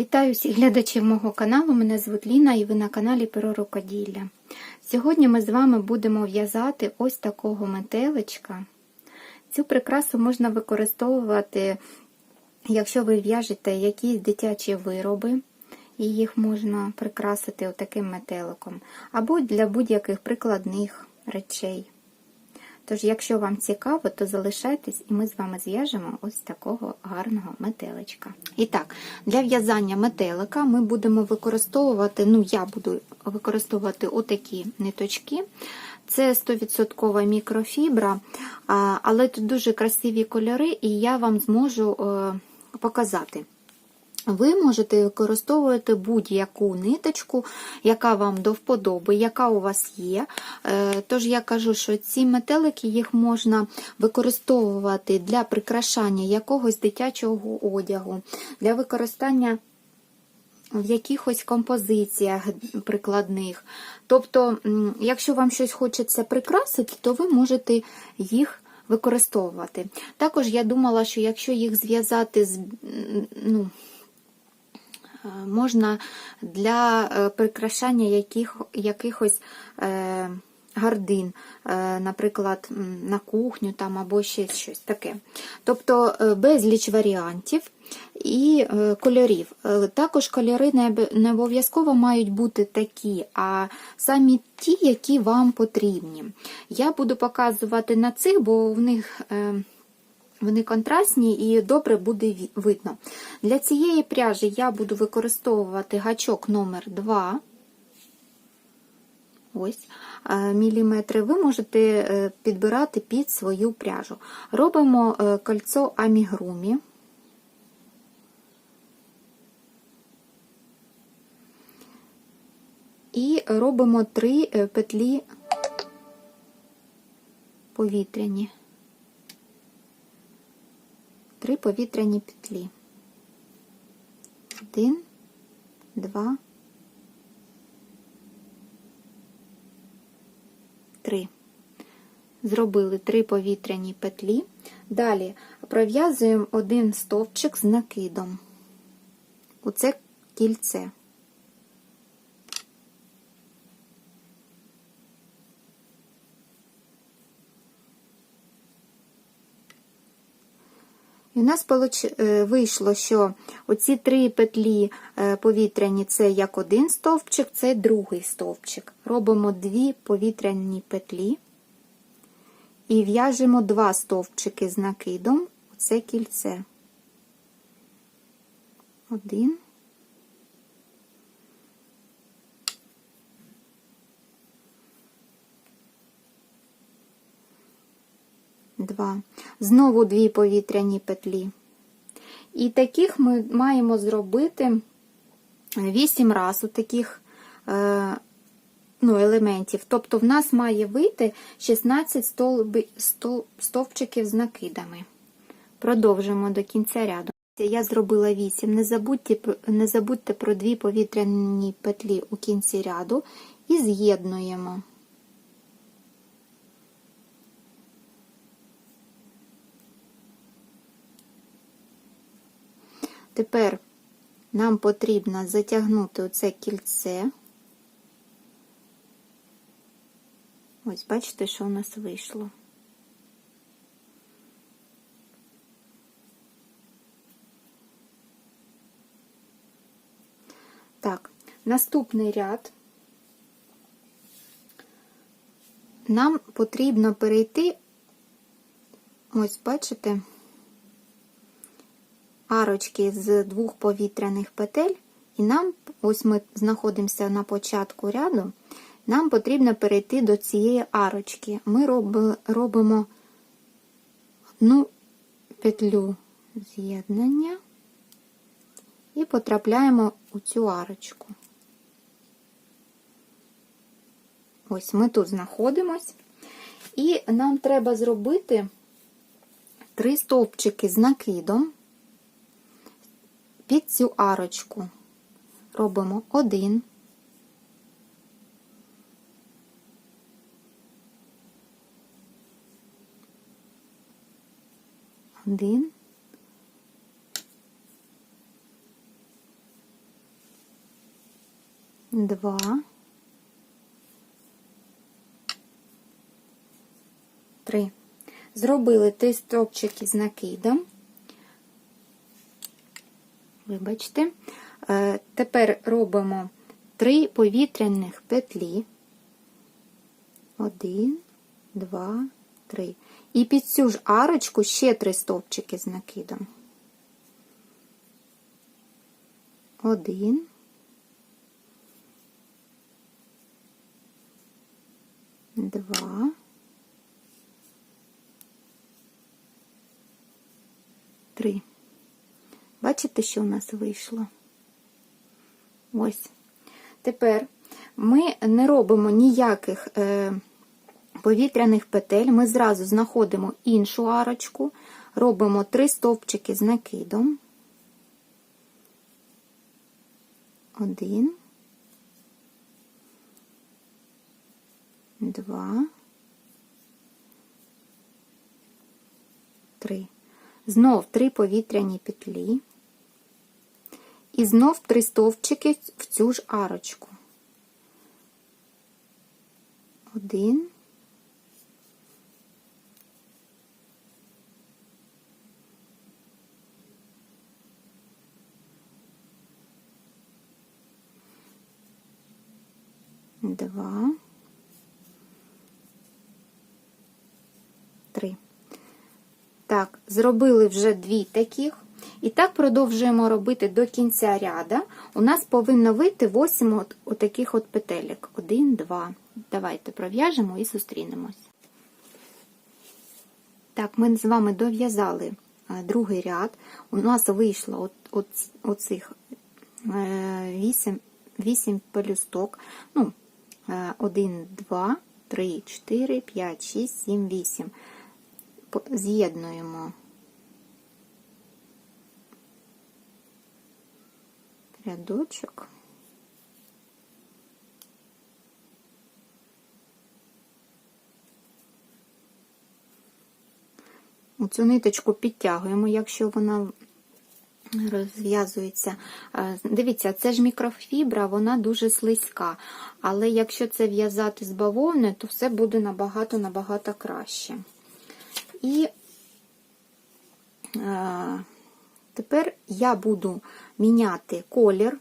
Вітаю всіх глядачів мого каналу. Мене звуть Ліна і ви на каналі Перо рукоділля. Сьогодні ми з вами будемо в'язати ось такого метеличка. Цю прикрасу можна використовувати, якщо ви в'яжете якісь дитячі вироби, і їх можна прикрасити таким метеликом, або для будь-яких прикладних речей. Тож, якщо вам цікаво, то залишайтесь і ми з вами зв'яжемо ось такого гарного метеличка. І так, для в'язання метелика ми будемо використовувати, ну, я буду використовувати отакі ниточки. Це 100% мікрофібра, але тут дуже красиві кольори, і я вам зможу показати. Ви можете використовувати будь-яку ниточку, яка вам до вподоби, яка у вас є. Тож я кажу, що ці метелики їх можна використовувати для прикрашання якогось дитячого одягу, для використання в якихось композиціях прикладних. Тобто, якщо вам щось хочеться прикрасити, то ви можете їх використовувати. Також я думала, що якщо їх зв'язати з. ну, можна для прикрашання яких, якихось е, гардин, е, наприклад, на кухню там, або ще щось таке. Тобто безліч варіантів і е, кольорів. Також кольори не обов'язково мають бути такі, а самі ті, які вам потрібні. Я буду показувати на цих, бо в них. Вони контрастні і добре буде видно. Для цієї пряжі я буду використовувати гачок номер 2 ось, міліметри. Ви можете підбирати під свою пряжу. Робимо кольцо амігрумі. І робимо три петлі повітряні три повітряні петлі. Один, два, три. Зробили три повітряні петлі. Далі пров'язуємо один стовпчик з накидом. У це кільце. І у нас вийшло, що оці три петлі повітряні це як один стовпчик, це другий стовпчик. Робимо дві повітряні петлі і в'яжемо два стовпчики з накидом у це кільце. Один. Два. Знову дві повітряні петлі. І таких ми маємо зробити 8 разів таких е, ну, елементів. Тобто, в нас має вийти 16 столби, стовпчиків з накидами. Продовжимо до кінця ряду. Я зробила 8. Не забудьте, не забудьте про дві повітряні петлі у кінці ряду і з'єднуємо. Тепер нам потрібно затягнути оце кільце. Ось, бачите, що у нас вийшло. Так, наступний ряд нам потрібно перейти, ось, бачите, арочки з двох повітряних петель, і нам, ось ми знаходимося на початку ряду, нам потрібно перейти до цієї арочки. Ми робимо одну петлю з'єднання і потрапляємо у цю арочку. Ось ми тут знаходимось, і нам треба зробити три стовпчики з накидом під цю арочку робимо один, один, два, три. Зробили три стовпчики з накидом. Вибачте. Е, Тепер робимо три повітряних петлі. Один, два, три. І під цю ж арочку ще три стовпчики з накидом. Один. Два. Три. Бачите, що у нас вийшло? Ось. Тепер ми не робимо ніяких е, повітряних петель, ми зразу знаходимо іншу арочку, робимо три стовпчики з накидом. Один. Два. Три. Знов три повітряні петлі. І знов три стовпчики в цю ж арочку. Один. Два. Три. Так, зробили вже дві таких. І так продовжуємо робити до кінця ряда. У нас повинно вийти 8 от, от таких от петелек. 1, 2. Давайте пров'яжемо і зустрінемось. Так, ми з вами дов'язали е, другий ряд. У нас вийшло от, от, оцих 8, 8 пелюсток. Ну, 1, 2, 3, 4, 5, 6, 7, 8. З'єднуємо рядочок. Цю ниточку підтягуємо, якщо вона розв'язується. Дивіться, це ж мікрофібра, вона дуже слизька. Але якщо це в'язати з бавовни, то все буде набагато-набагато краще. І Тепер я буду міняти колір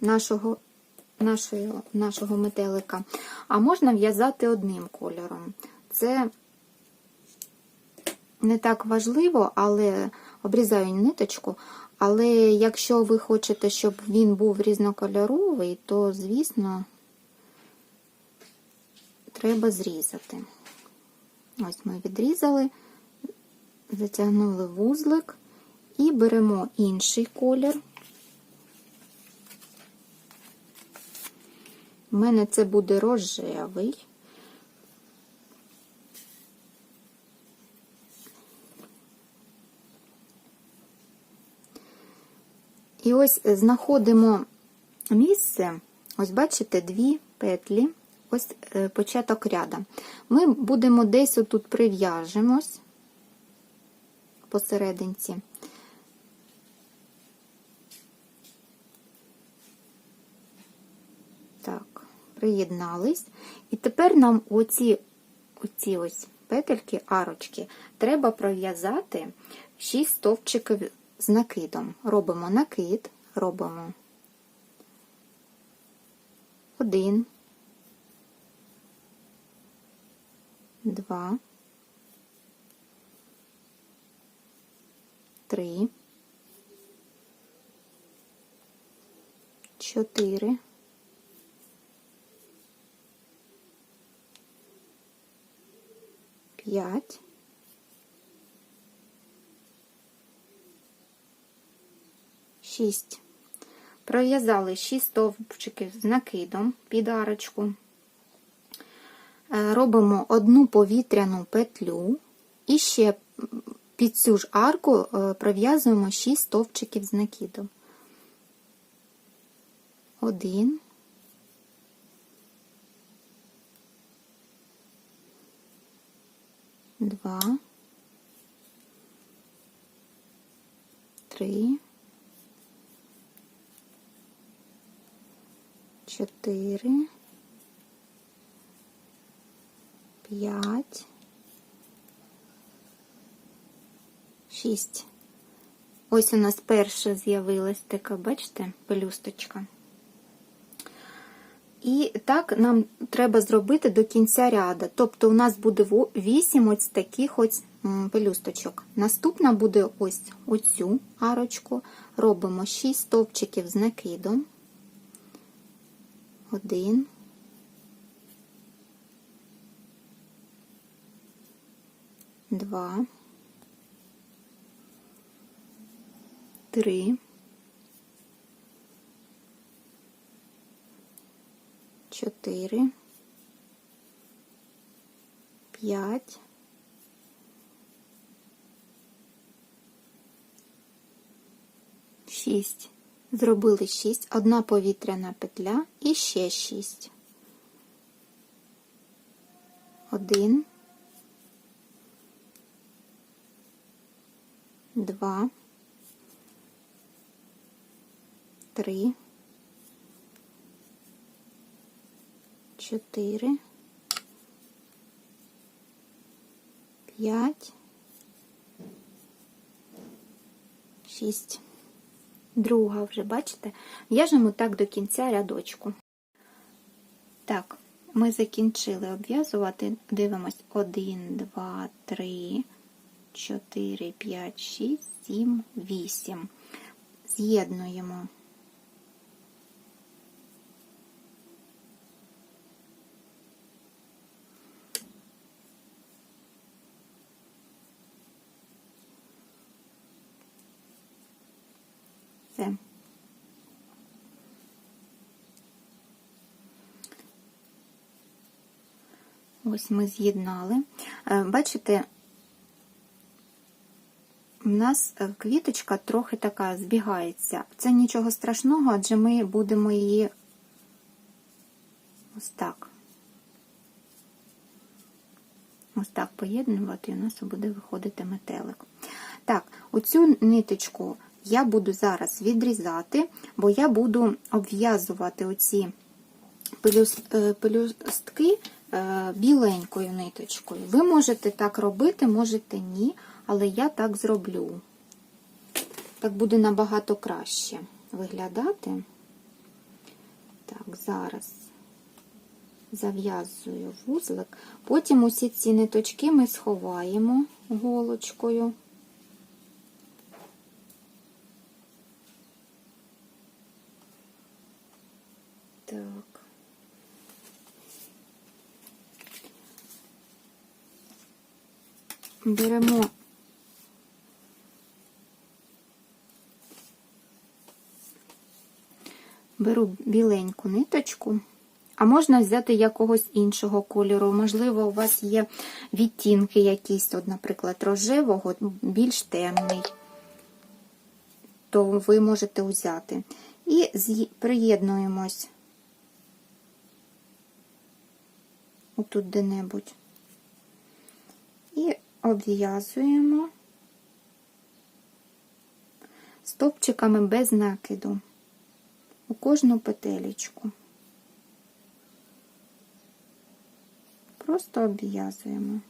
нашого нашого, нашого метелика, а можна в'язати одним кольором. Це не так важливо, але обрізаю ниточку. Але якщо ви хочете, щоб він був різнокольоровий, то, звісно, треба зрізати. Ось ми відрізали, затягнули вузлик. І беремо інший колір. У мене це буде рожевий. І ось знаходимо місце, ось бачите, дві петлі, ось е, початок ряда. Ми будемо десь отут прив'яжемось посерединці. Приєднались. І тепер нам оці, оці ось петельки, арочки, треба пров'язати 6 стовпчиків з накидом. Робимо накид, робимо один, два, три, чотири. 5, 6. Пров'язали 6 стовпчиків з накидом під арочку. Е, робимо одну повітряну петлю і ще під цю ж арку е, пров'язуємо 6 стовпчиків з накидом. Один. Два, три, чотири, п'ять, шість. Ось у нас перша з'явилась така, бачите, пелюсточка. І так нам треба зробити до кінця ряду. Тобто у нас буде 8 ось таких ось пелюсточок. Наступна буде ось оцю арочку. Робимо 6 стовпчиків з накидом. Один. Два. Три. Чотири. П'ять. Шість. Зробили 6, одна повітряна петля і ще 6. 1, 2, 3, 4, 5, 6 друга вже, бачите, в'яжемо так до кінця рядочку. Так, ми закінчили обв'язувати, дивимось 1, 2, 3, 4, 5, 6, 7, 8. З'єднуємо. Все. Ось ми з'єднали. Е, бачите, у нас е, квіточка трохи така збігається. Це нічого страшного, адже ми будемо її ось так. Ось так поєднувати, і у нас буде виходити метелик. Так, оцю ниточку я буду зараз відрізати, бо я буду обв'язувати оці е, пелюстки е, біленькою ниточкою. Ви можете так робити, можете ні, але я так зроблю. Так буде набагато краще виглядати. Так, зараз зав'язую вузлик. Потім усі ці ниточки ми сховаємо голочкою. Так. Беремо беру біленьку ниточку, а можна взяти якогось іншого кольору. Можливо, у вас є відтінки якісь, от, наприклад, рожевого, більш темний, то ви можете взяти. І приєднуємось отут де-небудь. І обв'язуємо стопчиками без накиду у кожну петелечку. Просто обв'язуємо.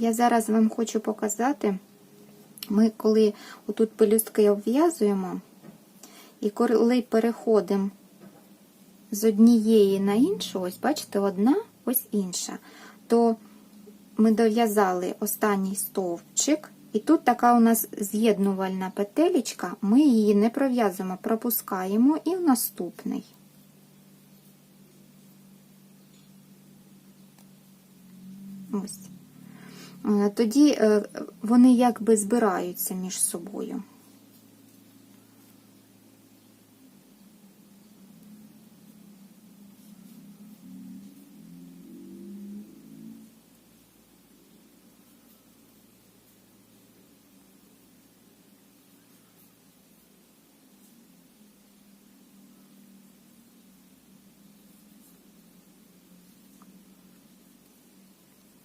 Я зараз вам хочу показати, ми коли отут пелюстки обв'язуємо, і коли переходимо з однієї на іншу, ось бачите, одна, ось інша, то ми дов'язали останній стовпчик, і тут така у нас з'єднувальна петелечка, ми її не пров'язуємо, пропускаємо і в наступний. Ось. Е, тоді е, вони якби збираються між собою.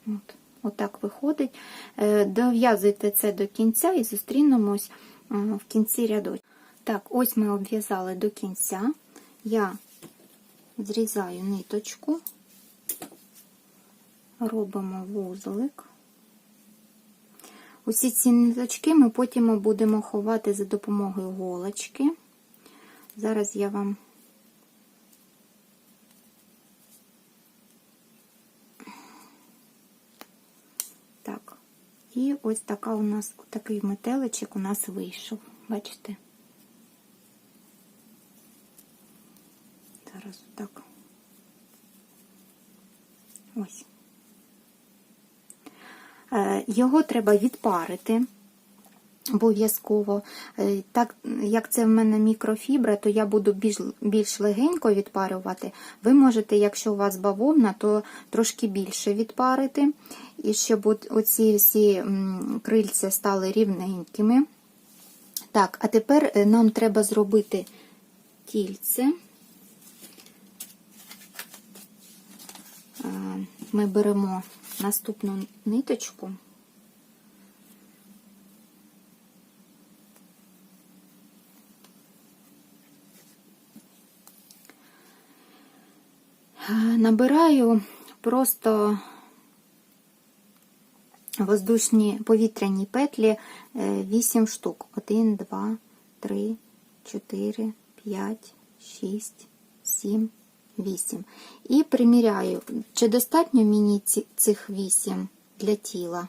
От, Отак виходить. Е, Дов'язуйте це до кінця і зустрінемось в кінці рядочку. Так, ось ми обв'язали до кінця. Я зрізаю ниточку, робимо вузлик. Усі ці ниточки ми потім будемо ховати за допомогою голочки. Зараз я вам так. І ось така у нас такий метеличок у нас вийшов. Бачите? Зараз так. Ось. Е, Його треба відпарити обов'язково. Е, Так як це в мене мікрофібра, то я буду більш більш легенько відпарювати. Ви можете, якщо у вас бавовна, то трошки більше відпарити, і щоб оці всі крильця стали рівненькими. Так, а тепер е, нам треба зробити тільце. Е, Ми беремо наступну ниточку. Набираю просто воздушні повітряні петлі 8 штук. 1, 2, 3, 4, 5, 6, 7, 8. І приміряю, чи достатньо мені цих 8 для тіла.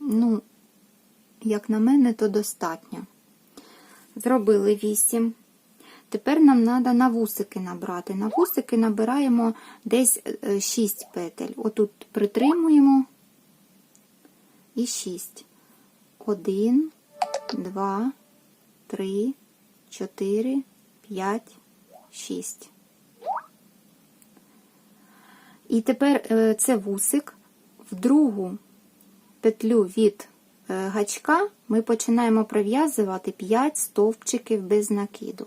Ну, як на мене, то достатньо. Зробили 8. Тепер нам треба на вусики набрати. На вусики набираємо десь 6 петель. Отут притримуємо і 6. 1, 2, 3, 4, 5, 6. І тепер це вусик в другу петлю від гачка ми починаємо пров'язувати 5 стовпчиків без накиду.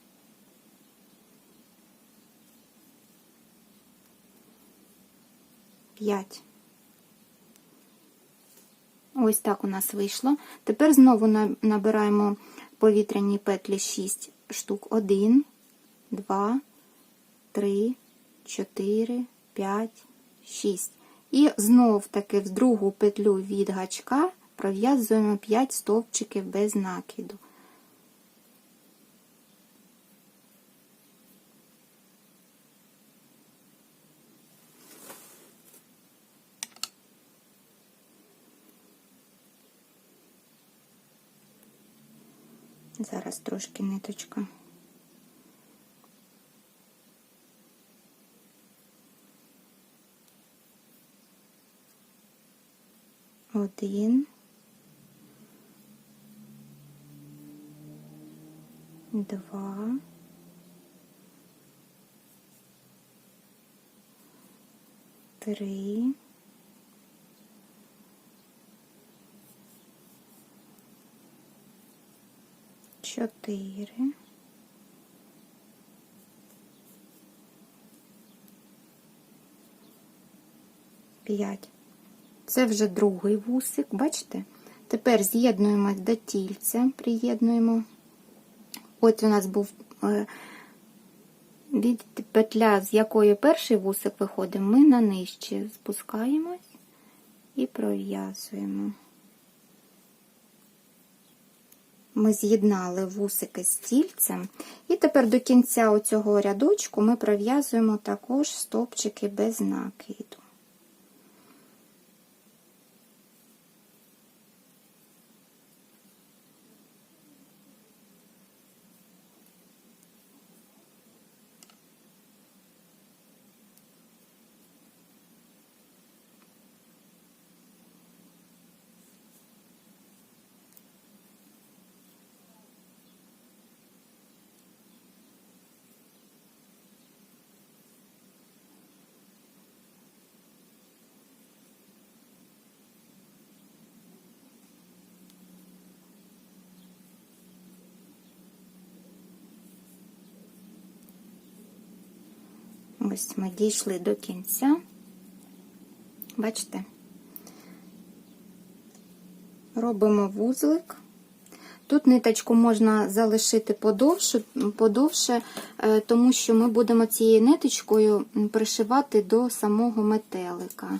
П'ять. Ось так у нас вийшло. Тепер знову набираємо повітряні петлі 6 штук. 1, 2, 3, 4, 5, 6. І знов таки в другу петлю від гачка пров'язуємо 5 стовпчиків без накиду. Зараз трошки ниточка. Один. Два. Три. Чотири. П'ять. Це вже другий вусик, бачите? Тепер з'єднуємо до тільця, приєднуємо. От у нас був е, від петля, з якої перший вусик виходить, ми на нижче спускаємось і пров'язуємо. Ми з'єднали вусики з тільцем, і тепер до кінця оцього рядочку ми пров'язуємо також стопчики без накиду. Ось ми дійшли до кінця. Бачите? Робимо вузлик. Тут ниточку можна залишити подовше, подовше, е, тому що ми будемо цією ниточкою пришивати до самого метелика.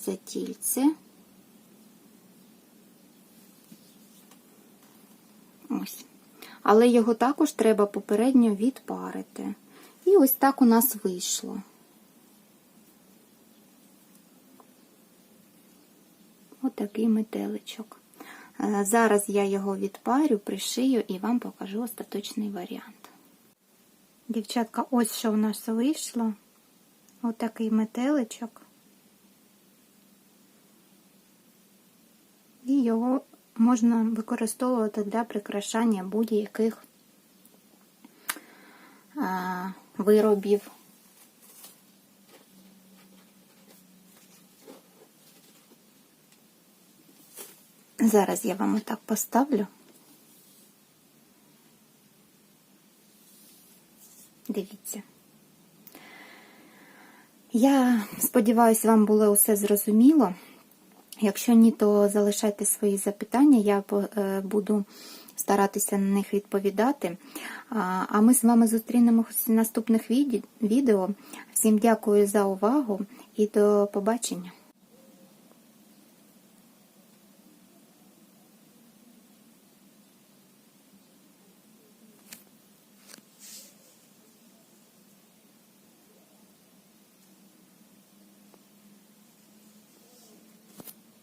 Це тільце. Ось. Але його також треба попередньо відпарити. І ось так у нас вийшло. Отакий метеличок. Е, Зараз я його відпарю, пришию і вам покажу остаточний варіант. Дівчатка, ось що в нас вийшло. Отакий метеличок. І його можна використовувати для прикрашання будь-яких а, виробів. Зараз я вам отак поставлю. Дивіться. Я сподіваюся, вам було усе зрозуміло. Якщо ні, то залишайте свої запитання, я е, буду старатися на них відповідати. А ми з вами зустрінемося в наступних відео. Всім дякую за увагу і до побачення!